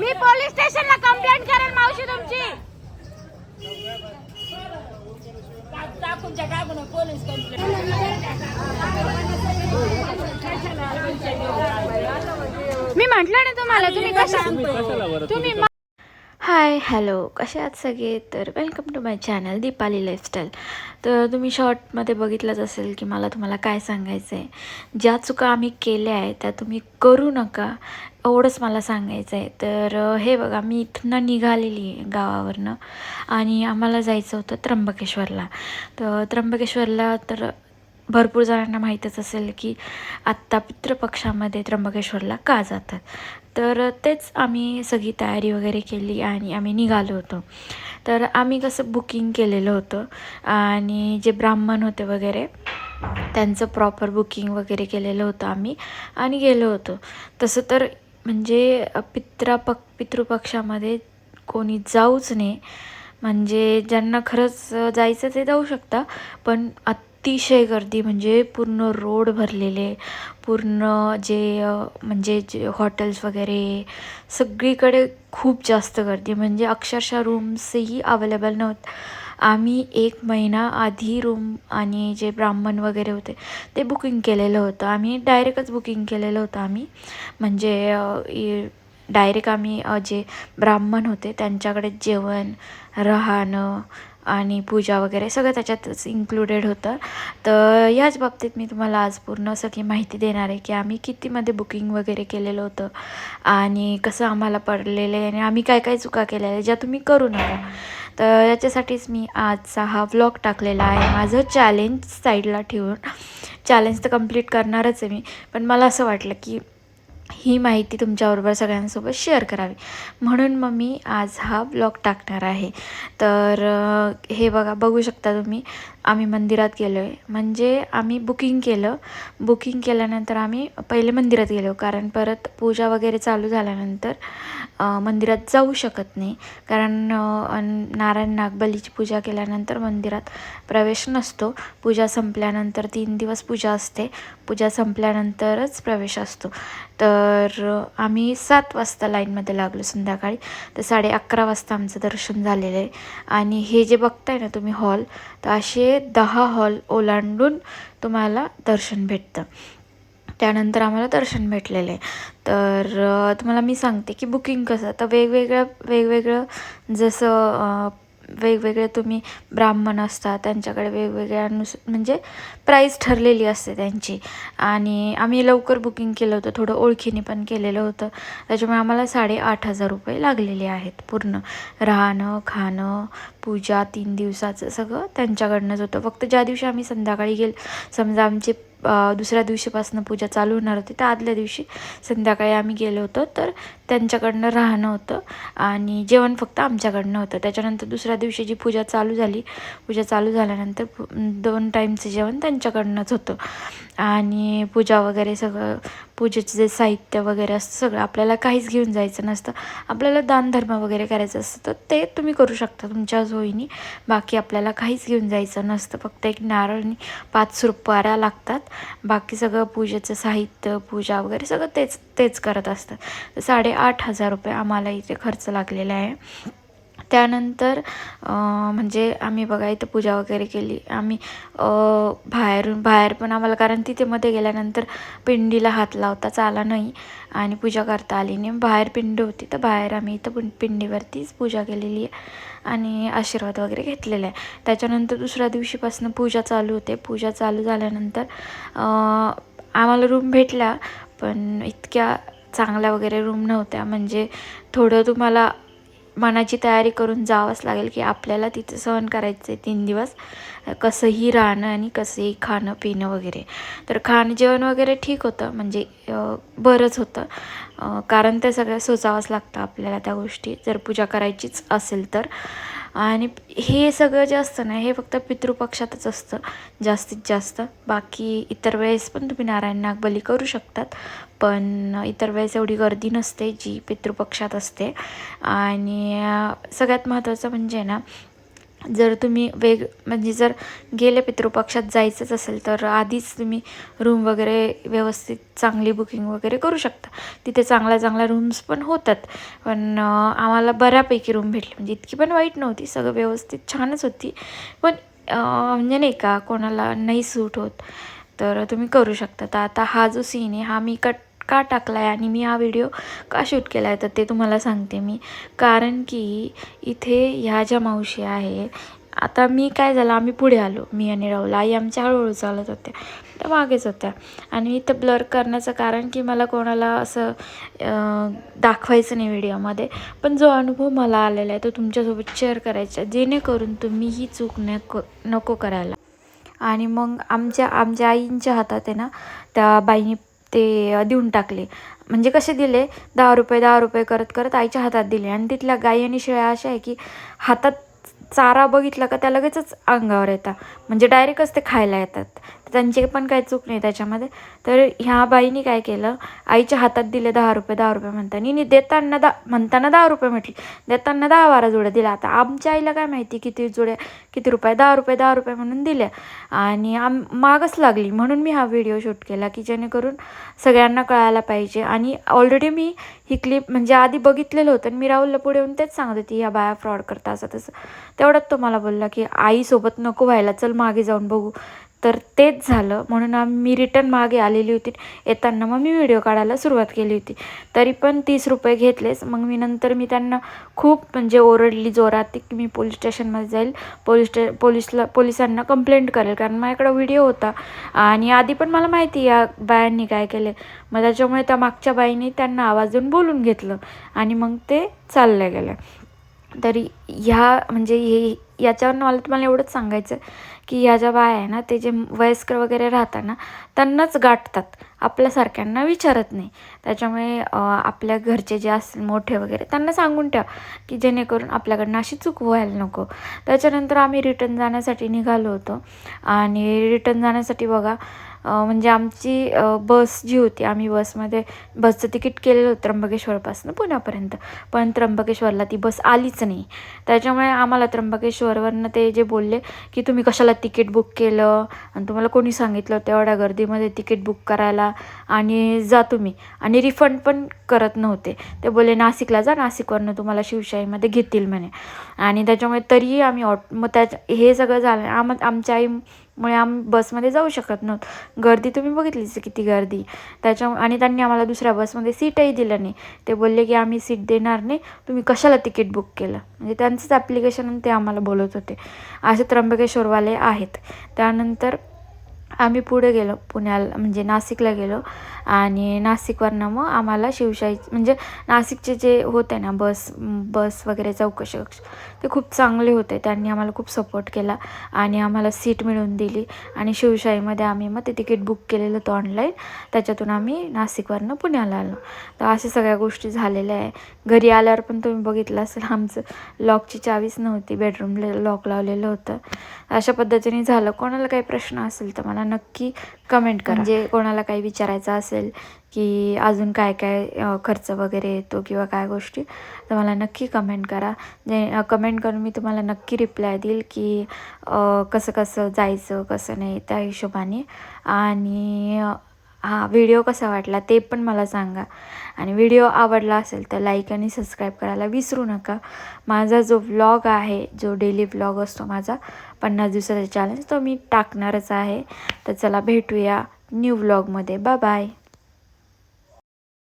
मी police स्टेशनला complaint करेन मावशी तुमची. मी म्हंटल ना तुम्हाला तुम्ही कशा? तुम्ही हाय हॅलो कसे आहात सगळे? तर welcome to my channel Deepali lifestyle तर तुम्ही शॉर्टमध्ये बघितलंच असेल की मला तुम्हाला काय सांगायचं आहे ज्या चुका आम्ही केल्या आहे त्या तुम्ही करू नका एवढंच मला सांगायचं आहे तर हे बघा मी इथनं निघालेली आहे गावावरनं आणि आम्हाला जायचं होतं त्र्यंबकेश्वरला. तर त्र्यंबकेश्वरला तर भरपूर जणांना माहीतच असेल की आत्ता पितृपक्षामध्ये त्र्यंबकेश्वरला का जातात? तर तेच आम्ही सगळी तयारी वगैरे केली आणि आम्ही निघालो होतो. तर आम्ही कसं बुकिंग केलेलं होतं आणि जे ब्राह्मण होते वगैरे त्यांचं प्रॉपर बुकिंग वगैरे केलेलं होतं आम्ही आणि गेलो होतो. तसं तर म्हणजे पित्रापक पितृपक्षामध्ये कोणी जाऊच नाही म्हणजे ज्यांना खरंच जायचं ते जाऊ शकता पण अतिशय गर्दी म्हणजे पूर्ण रोड भरलेले पूर्ण जे म्हणजे जे हॉटेल्स वगैरे सगळीकडे खूप जास्त गर्दी. म्हणजे अक्षरशः रूम्सही अवेलेबल नव्हते. आम्ही एक महिना आधी रूम आणि जे ब्राह्मण वगैरे होते ते बुकिंग केलेलं होतं. आम्ही डायरेक्टच बुकिंग केलेलं होतं आम्ही. म्हणजे डायरेक्ट आम्ही जे ब्राह्मण होते त्यांच्याकडे जेवण राहणं आणि पूजा वगैरे सगळं त्याच्यातच इन्क्लुडेड होतं. तर याच बाबतीत मी तुम्हाला आज पूर्ण सगळी माहिती देणार आहे की आम्ही कितीमध्ये बुकिंग वगैरे केलेलं होतं आणि कसं आम्हाला पडलेलं आहे आणि आम्ही काय काय चुका केलेल्या आहे ज्या तुम्ही करू नका. तर याच्यासाठीच मी आजचा हा व्लॉग टाकलेला आहे. माझं चॅलेंज साईडला ठेवून. चॅलेंज तर कंप्लीट करणारच आहे मी. पण मला असं वाटलं की ही माहिती तुमच्याबरोबर सगळ्यांसोबत शेअर करावी. म्हणून मग मी आज हा ब्लॉग टाकणार आहे. तर हे बघा बघू शकता तुम्ही. आम्ही मंदिरात गेलो आहे म्हणजे आम्ही बुकिंग केलं. बुकिंग केल्यानंतर आम्ही पहिले मंदिरात गेलो. कारण परत पूजा वगैरे चालू झाल्यानंतर मंदिरात जाऊ शकत नाही. कारण नारायण नागबलीची पूजा केल्यानंतर मंदिरात प्रवेश नसतो. पूजा संपल्यानंतर तीन दिवस पूजा असते. पूजा संपल्यानंतरच प्रवेश असतो. तर आम्ही सात वाजता लाईनमध्ये लागलो संध्याकाळी. तर साडे अकरा वाजता आमचं दर्शन झालेलं आहे. आणि हे जे बघताय ना तुम्ही हॉल तर असे दहा हॉल ओलांडून तुम्हाला दर्शन भेटतं. त्यानंतर आम्हाला दर्शन भेटलेलं. आहे तर तुम्हाला मी सांगते की बुकिंग कसं तर वेगवेगळं वेगवेगळं जसं वेगवेगळे तुम्ही ब्राह्मण असतात त्यांच्याकडे वेगवेगळ्या नुस म्हणजे प्राईस ठरलेली असते त्यांची. आणि आम्ही लवकर बुकिंग केलं होतं थोडं ओळखीने पण केलेलं होतं. त्याच्यामुळे आम्हाला साडेआठ हजार रुपये लागलेले आहेत पूर्ण. राहणं खाणं पूजा तीन दिवसाचं सगळं त्यांच्याकडनंच होतं. फक्त ज्या दिवशी आम्ही संध्याकाळी गेल समजा आमचे दुसऱ्या दिवशीपासून पूजा चालू होणार होती तर आदल्या दिवशी संध्याकाळी आम्ही गेलो होतो. तर त्यांच्याकडनं राहणं होतं. आणि जेवण फक्त आमच्याकडनं होतं. त्याच्यानंतर दुसऱ्या दिवशी जी पूजा चालू झाली पूजा चालू झाल्यानंतर दोन टाईमचं जेवण त्यांच्याकडनंच होतं. आणि पूजा वगैरे सगळं पूजेचं जे साहित्य वगैरे असतं सगळं आपल्याला काहीच घेऊन जायचं नसतं. आपल्याला दानधर्म वगैरे करायचं असतं तर ते तुम्ही करू शकता तुमच्या सोयीने. बाकी आपल्याला काहीच घेऊन जायचं नसतं. फक्त एक नारळ आणि पाच सुपाऱ्या लागतात. बाकी सगळं पूजेचं साहित्य पूजा वगैरे सगळं तेच तेच करत असतात साडे आठ हजार रुपये आम्हाला इथे खर्च लागलेला आहे. त्यानंतर म्हणजे आम्ही बघा इथं पूजा वगैरे केली. आम्ही बाहेरून बाहेर पण आम्हाला कारण तिथे मध्ये गेल्यानंतर पिंडीला हात लावताच आला नाही आणि पूजा करता आली नाही. बाहेर पिंडी होती तर बाहेर आम्ही इथं पिं- पिंडीवरतीच पूजा केलेली आहे आणि आशीर्वाद वगैरे घेतलेला आहे. त्याच्यानंतर दुसऱ्या दिवशीपासून पूजा चालू होते. पूजा चालू झाल्यानंतर आम्हाला रूम भेटल्या पण इतक्या चांगल्या वगैरे रूम नव्हत्या. म्हणजे थोडं तुम्हाला मनाची तयारी करून जावंच लागेल की आपल्याला तिथं सहन करायचं आहे तीन दिवस. कसंही राहणं आणि कसंही खाणं पिणं वगैरे. तर खाणं जेवण वगैरे ठीक होतं. म्हणजे बरंच होतं. कारण ते सगळं सोचावंच लागतं आपल्याला त्या गोष्टी. जर पूजा करायचीच असेल तर. आणि हे सगळं जे असतं ना हे फक्त पितृपक्षातच असतं जास्तीत जास्त. बाकी इतर वेळेस पण तुम्ही नारायण नागबली करू शकतात पण इतर वेळेस एवढी गर्दी नसते जी पितृपक्षात असते. आणि सगळ्यात महत्त्वाचं म्हणजे ना जर तुम्ही वेग म्हणजे जर गेले पितृपक्षात जायचंच असेल तर आधीच तुम्ही रूम वगैरे व्यवस्थित चांगली बुकिंग वगैरे करू शकता. तिथे चांगल्या चांगल्या रूम्स पण होतात. पण आम्हाला बऱ्यापैकी रूम भेटली. म्हणजे इतकी पण वाईट नव्हती. सगळं व्यवस्थित छानच होती. पण म्हणजे नाही का कोणाला नाही सूट होत तर तुम्ही करू शकता. तर आता हा जो सीन आहे हा मी कट का टाकला आहे आणि मी हा व्हिडिओ का शूट केला आहे तर ते तुम्हाला सांगते मी. कारण की इथे ह्या ज्या मावशी आहे आता मी काय झालं आम्ही पुढे आलो मी आणि राहुल. आई आमच्या हळूहळू चालत होत्या त्या मागेच होत्या. आणि इथं ब्लर करण्याचं कारण की मला कोणाला असं दाखवायचं नाही व्हिडिओमध्ये पण जो अनुभव मला आलेला आहे तो तुमच्यासोबत शेअर करायचा जेणेकरून तुम्ही ही चूक नको नको करायला. आणि मग आमच्या आमच्या आईंच्या हातात आहे ना त्या बाईने ते देऊन टाकले. म्हणजे कसे दिले? दहा रुपये दहा रुपये करत करत आईच्या हातात दिले. आणि तिथल्या गाई आणि शेळ्या अशा आहे की हातात चारा बघितला का त्या लगेचच अंगावर येतात. म्हणजे डायरेक्टच ते खायला येतात. त्यांची पण काही चूक नाही त्याच्यामध्ये. तर ह्या बाईने काय केलं? आईच्या हातात दिले दहा रुपये दहा रुपये म्हणताना देताना दहा म्हणताना दहा रुपये म्हटली. देताना दहा बारा जोड्या दिल्या. आता आमच्या आईला काय माहिती किती जोड्या किती रुपये? दहा रुपये दहा रुपये म्हणून दिल्या. आणि आम मागच लागली. म्हणून मी हा व्हिडिओ शूट केला की जेणेकरून सगळ्यांना कळायला पाहिजे. आणि ऑलरेडी मी ही क्लिप म्हणजे आधी बघितलेलं होतं आणि मी राहुलला पुढे येऊन तेच सांगत होती ह्या बाया फ्रॉड करता असं तसं तेवढ्यात तो मला बोलला की आईसोबत नको व्हायला. चल मागे जाऊन बघू. तर तेच झालं. म्हणून आम्ही मी रिटर्न मागे आलेली होती. येताना मग मी व्हिडिओ काढायला सुरुवात केली होती. तरी पण तीस रुपये घेतलेच. मग मी नंतर मी त्यांना खूप म्हणजे ओरडली जोरात की मी पोलीस स्टेशनमध्ये जाईल. पोलीस स्टे पोलीसला पोलिसांना कंप्लेंट करेल. कारण माझ्याकडं व्हिडिओ होता. आणि आधी पण मला माहिती या बायांनी काय केले मग त्याच्यामुळे त्या मागच्या बाईने त्यांना आवाज देऊन बोलून घेतलं. आणि मग ते चालल्या गेलं तरी ह्या म्हणजे हे याच्यावरनं मला तुम्हाला एवढंच सांगायचं की ह्या ज्या बाया आहे ना ते जे वयस्कर वगैरे राहतात ना त्यांनाच गाठतात. आपल्यासारख्यांना विचारत नाही. त्याच्यामुळे आपल्या घरचे जे असतील मोठे वगैरे त्यांना सांगून ठेवा की जेणेकरून आपल्याकडनं अशी चूक व्हायला नको. त्याच्यानंतर आम्ही रिटर्न जाण्यासाठी निघालो होतो. आणि रिटर्न जाण्यासाठी बघा म्हणजे आमची बस जी होती आम्ही बसमध्ये बसचं तिकीट केलेलं होतं त्र्यंबकेश्वरपासून पुण्यापर्यंत. पण त्र्यंबकेश्वरला ती बस आलीच नाही. त्याच्यामुळे आम्हाला त्र्यंबकेश्वरवरनं ते जे बोलले की तुम्ही कशाला तिकीट बुक केलं? आणि तुम्हाला कोणी सांगितलं होतं एवढ्या गर्दीमध्ये तिकीट बुक करायला? आणि जा तुम्ही. आणि रिफंड पण करत नव्हते. ते बोलले नाशिकला जा नाशिकवरनं तुम्हाला शिवशाहीमध्ये घेतील म्हणे. आणि त्याच्यामुळे तरीही आम्ही ऑट मग त्याच्या हे सगळं झालं. आम आमच्या मुळे आम बसमध्ये जाऊ शकत नव्हतो. गर्दी तुम्ही बघितलीच किती गर्दी. त्याच्या आणि त्यांनी आम्हाला दुसऱ्या बसमध्ये सीटही दिलं नाही. ते बोलले की आम्ही सीट देणार नाही. तुम्ही कशाला तिकीट बुक केलं? म्हणजे त्यांचंच ॲप्लिकेशन ते आम्हाला बोलत होते. असे त्र्यंबकेश्वरवाले आहेत. त्यानंतर आम्ही पुढे गेलो पुण्याला म्हणजे नाशिकला गेलो. आणि नाशिकवरनं मग आम्हाला शिवशाही म्हणजे नाशिकचे जे होते ना बस बस वगैरे चौकशी वगैरे, ते खूप चांगले होते. त्यांनी आम्हाला खूप सपोर्ट केला आणि आम्हाला सीट मिळवून दिली. आणि शिवशाहीमध्ये आम्ही मग ते तिकीट बुक केलेलं होतं ऑनलाईन त्याच्यातून आम्ही नाशिकवरनं पुण्याला आलो. तर अशा सगळ्या गोष्टी झालेल्या आहे. घरी आल्यावर पण तुम्ही बघितलं असेल आमचं लॉकची चावीच नव्हती. बेडरूमला लॉक लावलेलं होतं. अशा पद्धतीने झालं. कोणाला काही प्रश्न असेल तर मला नक्की कमेंट करा. म्हणजे कोणाला काही विचारायचं असेल की अजून काय काय खर्च वगैरे येतो किंवा काय गोष्टी तर मला नक्की कमेंट करा. जे कमेंट करून मी तुम्हाला नक्की रिप्लाय देईल की कसं कसं जायचं कसं नाही त्या हिशोबाने. आणि हा व्हिडिओ कसा वाटला ते पण मला सांगा. आणि व्हिडिओ आवडला असेल तर लाईक आणि सबस्क्राईब करायला विसरू नका. माझा जो व्लॉग आहे जो डेली व्लॉग असतो माझा पन्नास दिवसाचा चॅलेंज तो मी टाकणारच आहे. तर चला भेटूया न्यू व्लॉगमध्ये बा बाय